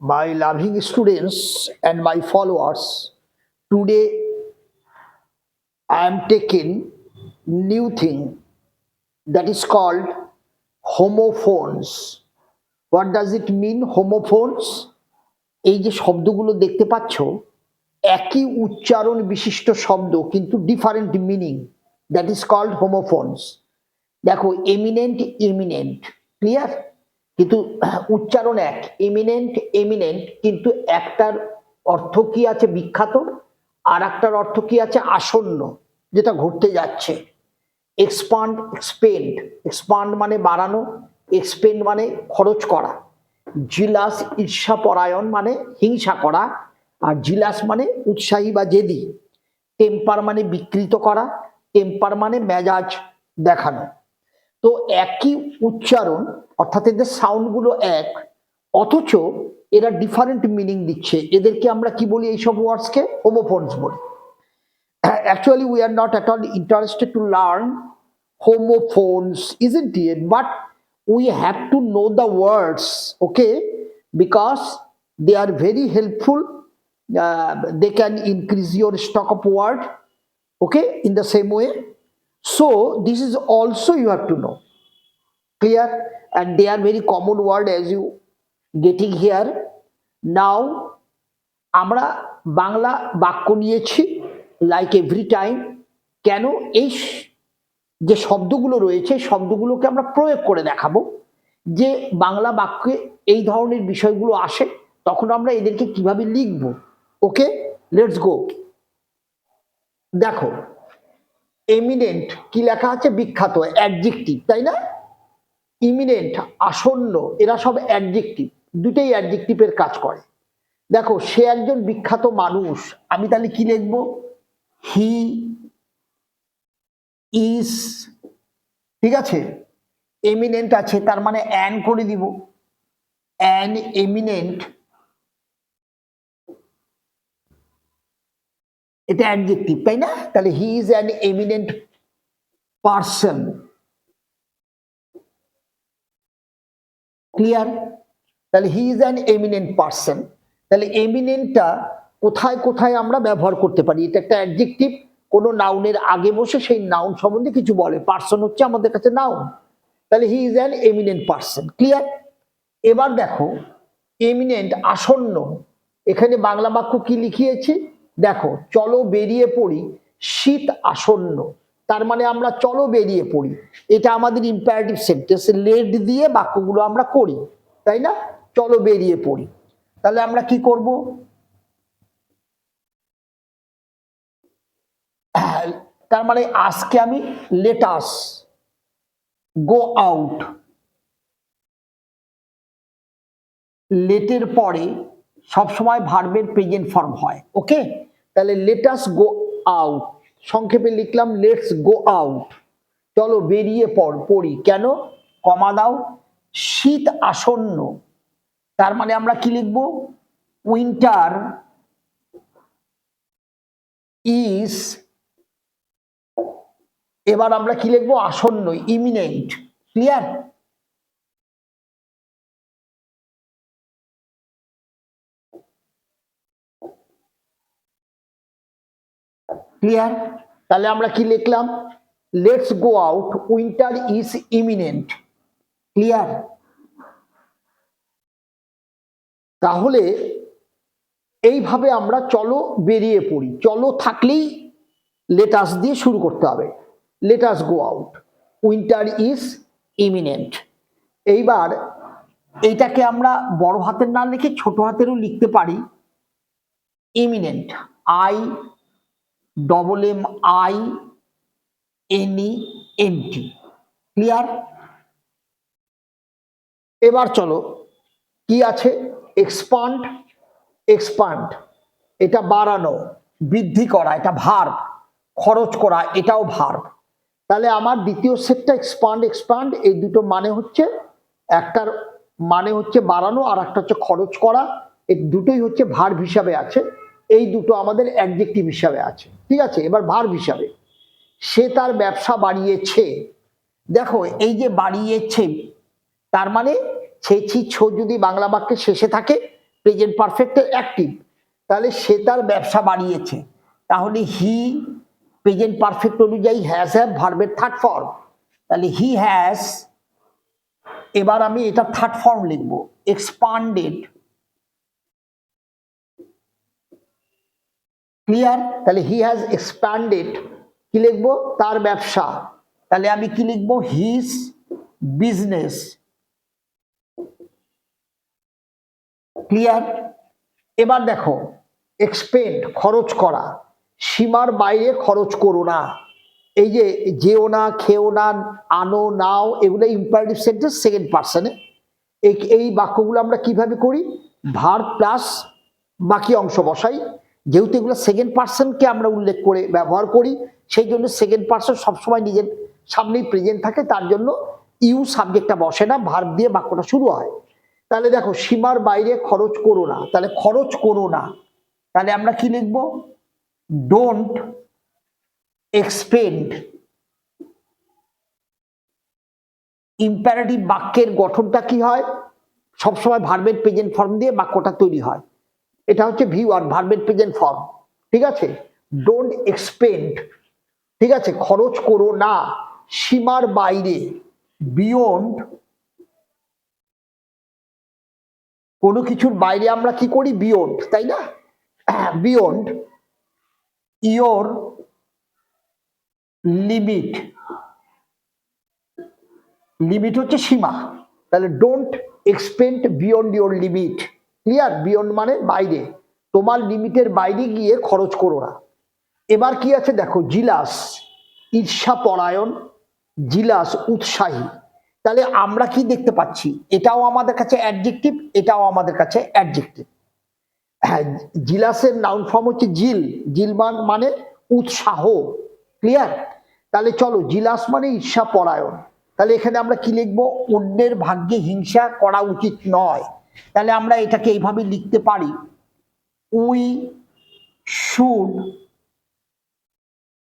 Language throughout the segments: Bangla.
my loving students and my followers, today I am taking new thing that is called homophones. What does it mean homophones? এই যে শব্দগুলো দেখতে পাচ্ছ একই উচ্চারণ বিশিষ্ট শব্দ কিন্তু different meaning that is called homophones দেখো এমিনেন্ট এমিনেন্ট ক্লিয়ার কিন্তু উচ্চারণ এক এমিনেন্ট এমিনেন্ট কিন্তু একটার অর্থ কি আছে বিখ্যাত? আর একটার অর্থ কি আছে আসন্ন, যেটা ঘটতে যাচ্ছে। এক্সপান্ড এক্সপেন্ড এক্সপান্ড মানে বাড়ানো এক্সপেন্ড মানে খরচ করা। জিলাস ঈর্ষাপরায়ণ মানে হিংসা করা, আর জিলাস মানে উৎসাহী বা জেদি। টেম্পার মানে বিকৃত করা টেম্পার মানে মেজাজ দেখানো। তো একই উচ্চারণ, অর্থাৎ এদের সাউন্ডগুলো এক, অথচ এরা ডিফারেন্ট মিনিং দিচ্ছে। এদেরকে আমরা কি বলি এইসব ওয়ার্ডসকে হোমোফোনস বলি। Actually we are not at all interested to learn homophones is it it but we have to know the words okay because they are very helpful they can increase your stock of word okay in the same way so, this is also you have to know. Clear? And they are very common word as you getting here. Now, আমরা বাংলা বাক্য নিয়েছি লাইক এভরি টাইম কেন এই যে শব্দগুলো রয়েছে, শব্দগুলোকে আমরা প্রয়োগ করে দেখাবো। যে বাংলা বাক্যে এই ধরনের বিষয়গুলো আসে, তখন আমরা এদেরকে কীভাবে লিখব? ওকে লেটস গো দেখো এমিনেন্ট কি লেখা আছে? বিখ্যাত অ্যাডজেক্টিভ তাই না? ইমিনেন্ট আসন্ন, এরা সব অ্যাডজেক্টিভ দুটেই অ্যাডজেক্টিভের কাজ করে। দেখো, সে একজন বিখ্যাত মানুষ, আমি তাহলে কি লিখব? হি ইস ঠিক আছে? এমিনেন্ট আছে, তার মানে অ্যান করে দিব। অ্যান এমিনেন্ট এটা অ্যাডজেক্টিভ তাই না? তাহলে he is an eminent person clear তাহলে he is an eminent person তাহলে এমিনেন্টটা কোথায় কোথায় আমরা ব্যবহার করতে পারি? এটা একটা অ্যাডজেক্টিভ কোনো নাউনের আগে বসে সেই নাউন সম্বন্ধে কিছু বলে। পার্সন হচ্ছে আমাদের কাছে নাউন তাহলে he is an eminent person clear এবার দেখো এমিনেন্ট আসন্ন, এখানে বাংলা বাক্য কি লিখিয়েছি? দেখো, চলো বেরিয়ে পড়ি, শীত আসন্ন। তার মানে আমরা চলো বেরিয়ে পড়ি। এটা আমাদের ইম্পারেটিভ সেন্টেন্স লেট দিয়ে বাক্যগুলো আমরা করি, তাই না? চলো বেরিয়ে পড়ি। তাহলে আমরা কি করব? তার মানে আজকে আমি লেটাস গো আউট লেটের পরে সবসময় ভার্বের প্রেজেন্ট ফর্ম হয় ওকে তাহলে লেটাস গো আউট সংক্ষেপে লিখলাম লেটস গো আউট চলো বেরিয়ে পড়, পড়ি, কেন? কমা দাও, শীত আসন্ন, তার মানে আমরা কি লিখব? উইন্টার ইজ এবার আমরা কি লিখব? আসন্ন ইমিনেন্ট ক্লিয়ার ক্লিয়ার তাহলে আমরা কি লিখলাম? Let's go out winter is imminent clear তাহলে এইভাবে আমরা চলো বেরিয়ে পড়ি। চলো থাকলেই লেটাস দিয়ে শুরু করতে হবে। Let's go out winter is imminent এইবার এইটাকে আমরা বড় হাতের না লিখে ছোট হাতেরও লিখতে পারি। Imminent I double M I N E N T clear এবার চলো, কি আছে? এক্সপান্ড এক্সপান্ড এটা বাড়ানো, বৃদ্ধি করা, এটা ভার্ব খরচ করা, এটাও ভার্ব তাহলে আমার দ্বিতীয় সেটটা এক্সপান্ড এক্সপান্ড এই দুটো মানে হচ্ছে, একটার মানে হচ্ছে বাড়ানো আর একটা হচ্ছে খরচ করা, এই দুটোই হচ্ছে ভার্ব হিসাবে আছে, এই দুটো আমাদের অ্যাডজেক্টিভ হিসাবে আছে। ঠিক আছে, এবার ভার্ব হিসাবে। সে তার ব্যবসা বাড়িয়েছে। দেখো, এই যে বাড়িয়েছে, তার মানে ছেছি ছো যদি বাংলা বাক্যে শেষে থাকে প্রেজেন্ট পারফেক্টের অ্যাক্টিভ তাহলে সে তার ব্যবসা বাড়িয়েছে। তাহলে হি প্রেজেন্ট পারফেক্ট অনুযায়ী হ্যাজ হ্যাভ ভার্বের থার্ড ফর্ম তাহলে হি হ্যাজ এবার আমি এটা থার্ড ফর্ম লিখব এক্সপান্ডেড ক্লিয়ার তাহলে হি হ্যাজ এক্সপ্যান্ডেড কি লিখব? তার ব্যবসা। তাহলে আমি কি লিখব? হিজ বিজনেস ক্লিয়ার এবার দেখো এক্সপেন্ড খরচ করা। সীমার বাইরে খরচ করো না। এই যে যেও না, খেও না, আনো, নাও, এগুলো ইম্পারেটিভ সেন্টেন্স সেকেন্ড পার্সনে এই বাক্যগুলো আমরা কীভাবে করি? ভার প্লাস বাকি অংশ বসাই। যেহেতু এগুলো সেকেন্ড পার্সনকে আমরা উল্লেখ করে ব্যবহার করি, সেই জন্য সেকেন্ড পার্সন সবসময় নিজের সামনেই প্রেজেন্ট থাকে, তার জন্য ইউ সাবজেক্টটা বসে না ভার্ব দিয়ে বাক্যটা শুরু হয়। তাহলে দেখো, সীমার বাইরে খরচ করো না, তাহলে খরচ করো না। তাহলে আমরা কি লিখব? ডোন্ট এক্সপেন্ড ইম্পারেটিভ বাক্যের গঠনটা কি হয়? সবসময় ভার্বের প্রেজেন্ট ফর্ম দিয়ে বাক্যটা তৈরি হয়। এটা হচ্ছে ভি ওয়ান ভার্বের প্রেজেন্ট ফর্ম ঠিক আছে? ডোন্ট এক্সপেন্ড ঠিক আছে? খরচ করো না, সীমার বাইরে বিয়ন্ড কোনো কিছুর বাইরে আমরা কি করি? বিয়ন্ড তাই না? বিয়ন্ড ইয়োর লিমিট লিমিট হচ্ছে সীমা, তাহলে don't expend beyond your limit clear beyond মানে বাইরে। তোমার লিমিটের বাইরে গিয়ে খরচ করো না। এবার কি আছে দেখো? জিলাস ঈর্ষা পরায়ণ জিলাস উৎসাহী। তাহলে আমরা কি দেখতে পাচ্ছি? এটাও আমাদের কাছে অ্যাডজেক্টিভ এটাও আমাদের কাছে অ্যাডজেক্টিভ হ্যাঁ জিলাসের নাউন ফর্ম হচ্ছে জিল। জিল মান উৎসাহ। ক্লিয়ার তাহলে চলো, জিলাস মানে ঈর্ষা পরায়ণ তাহলে এখানে আমরা কি লিখব? অন্যের ভাগ্যে হিংসা করা উচিত নয়। তাহলে আমরা এটাকে এইভাবে লিখতে পারি, we should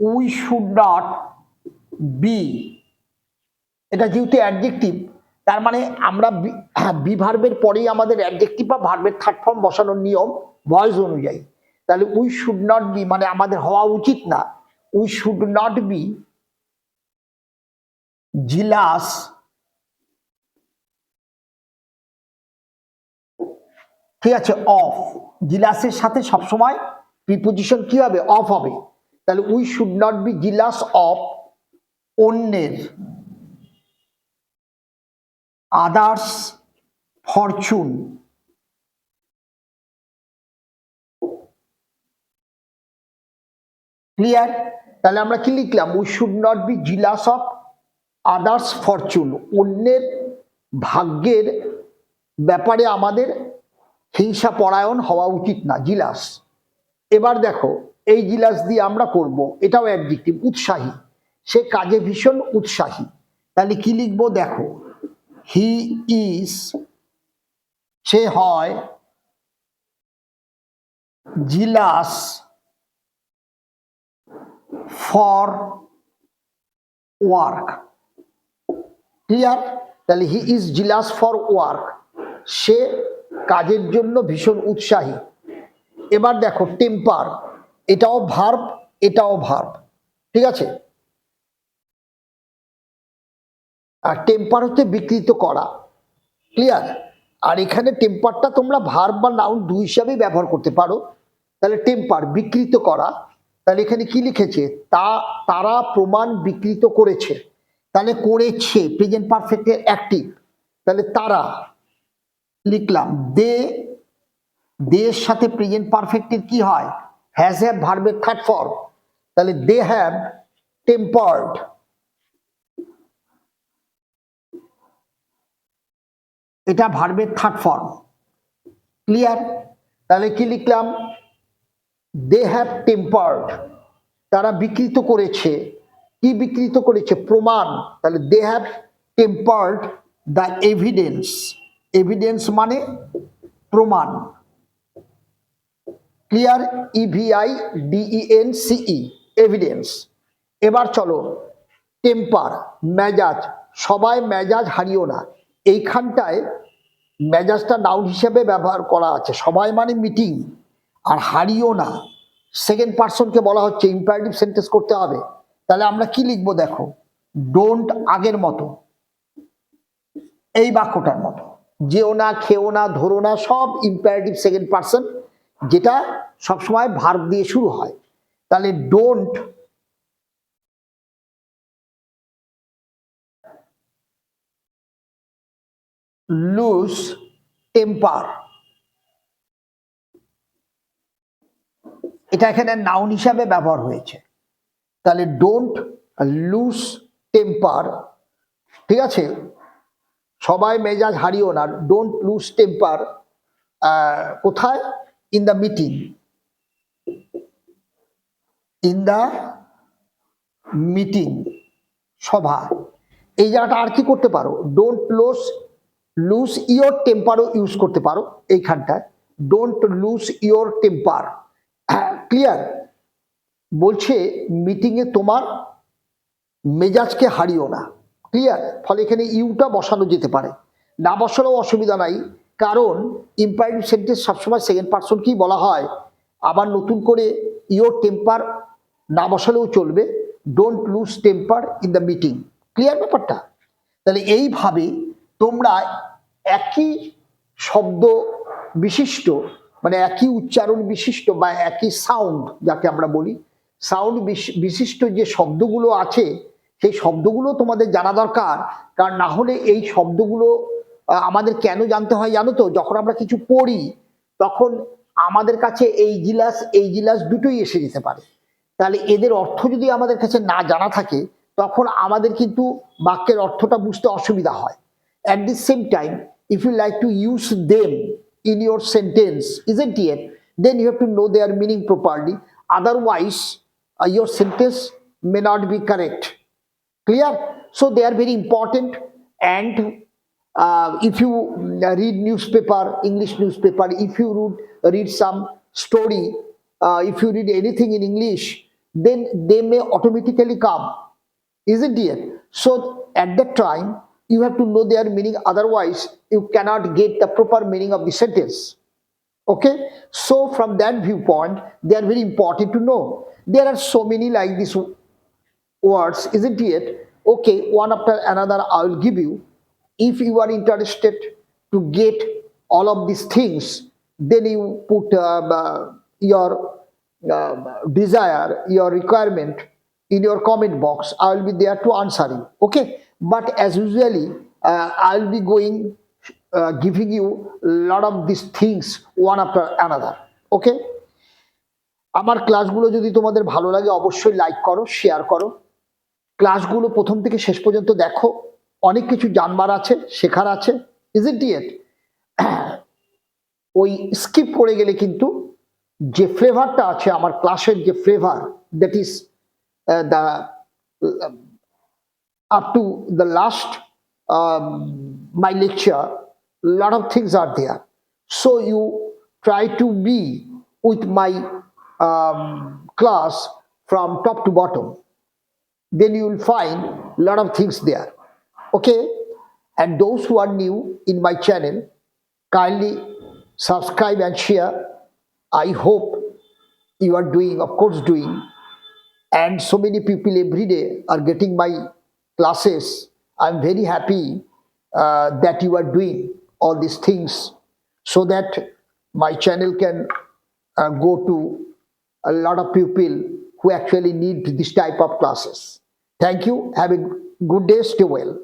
we should not be. এটা যেহেতু অ্যাডজেক্টিভ, তার মানে আমরা বি ভার্বের পরেই আমাদের অ্যাডজেক্টিভ বা ভার্বের থার্ড ফর্ম বসানোর নিয়ম ভয়েস অনুযায়ী। তাহলে উই শুড নট বি মানে আমাদের হওয়া উচিত না। We should not be jealous ঠিক আছে অফ জিলাসের সাথে সবসময় প্রিপোজিশন কি হবে? অফ হবে। তাহলে we should not be jealous of অন্যের। আদার্স ফরচুন ক্লিয়ার তাহলে আমরা কি লিখলাম? We should not be jealous of others fortune অন্যের ভাগ্যের ব্যাপারে আমাদের হিংসা পরায়ণ হওয়া উচিত না জিলাস এবার দেখো, এই জিলাস দিয়ে আমরা করব, এটাও অ্যাডজেক্টিভ উৎসাহী। সে কাজে ভীষণ উৎসাহী। তাহলে কি লিখব? দেখো, হি ইজ, সে হয় জিলাস ফর ওয়ার্ক। ক্লিয়ার? তাহলে he is jealous for work. সে কাজের জন্য ভীষণ উৎসাহী। এবার দেখো টেম্পার এটাও ভার্ব এটাও ভার্ব ঠিক আছে? আর টেম্পার হচ্ছে বিকৃত করা ক্লিয়ার আর এখানে টেম্পারটা তোমরা ভার্ব বা নাউন দুই হিসাবেই ব্যবহার করতে পারো। তাহলে টেম্পার বিকৃত করা, তাহলে এখানে কি লিখেছে? তা, তারা প্রমাণ বিকৃত করেছে। তাহলে করেছে প্রেজেন্ট পারফেক্টের অ্যাক্টিভ তাহলে তারা লিখলাম, দে, দের সাথে প্রেজেন্ট পারফেক্টের কি হয়? হ্যাজ হ্যাভ ভার্বের থার্ড ফর্ম তাহলে, দে হ্যাভ টেম্পার্ড এটা ভার্বের থার্ড ফর্ম ক্লিয়ার তাহলে, কি লিখলাম? দে হ্যাভ টেম্পার্ড তারা বিকৃত করেছে। কি বিকৃত করেছে? প্রমাণ। তাহলে, they have tampered the evidence evidence মানে প্রমাণ। ক্লিয়ার ইভিআই ডিইএন সিই এভিডেন্স এবার চলো টেম্পার মেজাজ, সবাই মেজাজ হারিও না। এইখানটায় মেজাজটা নাউন হিসেবে ব্যবহার করা আছে। সবাই মানে মিটিং আর হারিও না। সেকেন্ড পার্সনকে বলা হচ্ছে ইম্পারেটিভ সেন্টেন্স করতে হবে। তাহলে আমরা কি লিখব দেখো? ডোন্ট আগের মতো। এই বাক্যটার মতো। যেও না, খেও না, ধরো না, সব ইম্পারেটিভ সেকেন্ড পার্সন যেটা সবসময় ভার্ব দিয়ে শুরু হয়। তাহলে ডোন্ট লুজ টেম্পার এটা এখানে নাউন হিসাবে ব্যবহার হয়েছে। তাহলে ডোন্ট লুজ টেম্পার ঠিক আছে? সবাই মেজাজ হারিও না ডোন্ট লুজ টেম্পার কোথায়? In the meeting in the meeting সভা। এই জায়গাটা আর কি করতে পারো? ডোন্ট লুজ লুজ ইয়োর টেম্পারও ইউজ করতে পারো এইখানটায়। Don't lose your temper clear বলছে মিটিংয়ে তোমার মেজাজকে হারিও না। ক্লিয়ার ফলে এখানে ইউটা বসানো যেতে পারে। না বসালেও অসুবিধা নাই, কারণ ইম্পারেটিভ সেন্টেন্স সবসময় সেকেন্ড পার্সনকেই বলা হয়। আবার নতুন করে ইয়োর টেম্পার না বসালেও চলবে। Don't lose temper in the meeting clear ব্যাপারটা? তাহলে এইভাবে তোমরা একই শব্দ বিশিষ্ট মানে একই উচ্চারণ বিশিষ্ট বা একই সাউন্ড যাকে আমরা বলি সাউন্ড বিশিষ্ট যে শব্দগুলো আছে সেই শব্দগুলো তোমাদের জানা দরকার। কারণ না হলে এই শব্দগুলো আমাদের কেন জানতে হয় জানো তো? যখন আমরা কিছু পড়ি তখন আমাদের কাছে এই জিলাস এই জিলাস দুটোই এসে যেতে পারে। তাহলে এদের অর্থ যদি আমাদের কাছে না জানা থাকে তখন আমাদের কিন্তু বাক্যের অর্থটা বুঝতে অসুবিধা হয়। At the same time if you like to use them in your sentence isn't it? Then you have to know their meaning properly. Otherwise uh, your sentence may not be correct. Clear? So they are very important. And uh, if you read newspaper english newspaper if you read, read some story uh, if you read anything in english then they may automatically come. Isn't it so at that time you have to know their meaning. Otherwise you cannot get the proper meaning of the sentence. Okay? So from that viewpoint they are very important to know. There are so many like this words, isn't it? Okay, one after another, I will give you. If you are interested to get all of these things, then you put um, uh, your um, desire, your requirement in your comment box. I will be there to answer you. Okay, but as usually, uh, I will be going uh, giving you a lot of these things one after another. Okay. আমার ক্লাসগুলো যদি তোমাদের ভালো লাগে অবশ্যই লাইক করো শেয়ার করো ক্লাসগুলো প্রথম থেকে শেষ পর্যন্ত দেখো। অনেক কিছু জানবার আছে শেখার আছে। ইজেন্ট ইয়েট ওই স্কিপ করে গেলে কিন্তু যে ফ্লেভারটা আছে আমার ক্লাসের যে flavour that is the up to the last my lecture of things are there. So you try to be with my um, class from top to bottom. Then you will find a lot of things there. Okay? And those who are new in my channel kindly subscribe and share. I hope you are doing of course doing. And so many people every day are getting my classes. I'm very happy uh, that you are doing all these things so that my channel can uh, go to a lot of people who actually need this type of classes. Thank you. Have a good day. Stay well.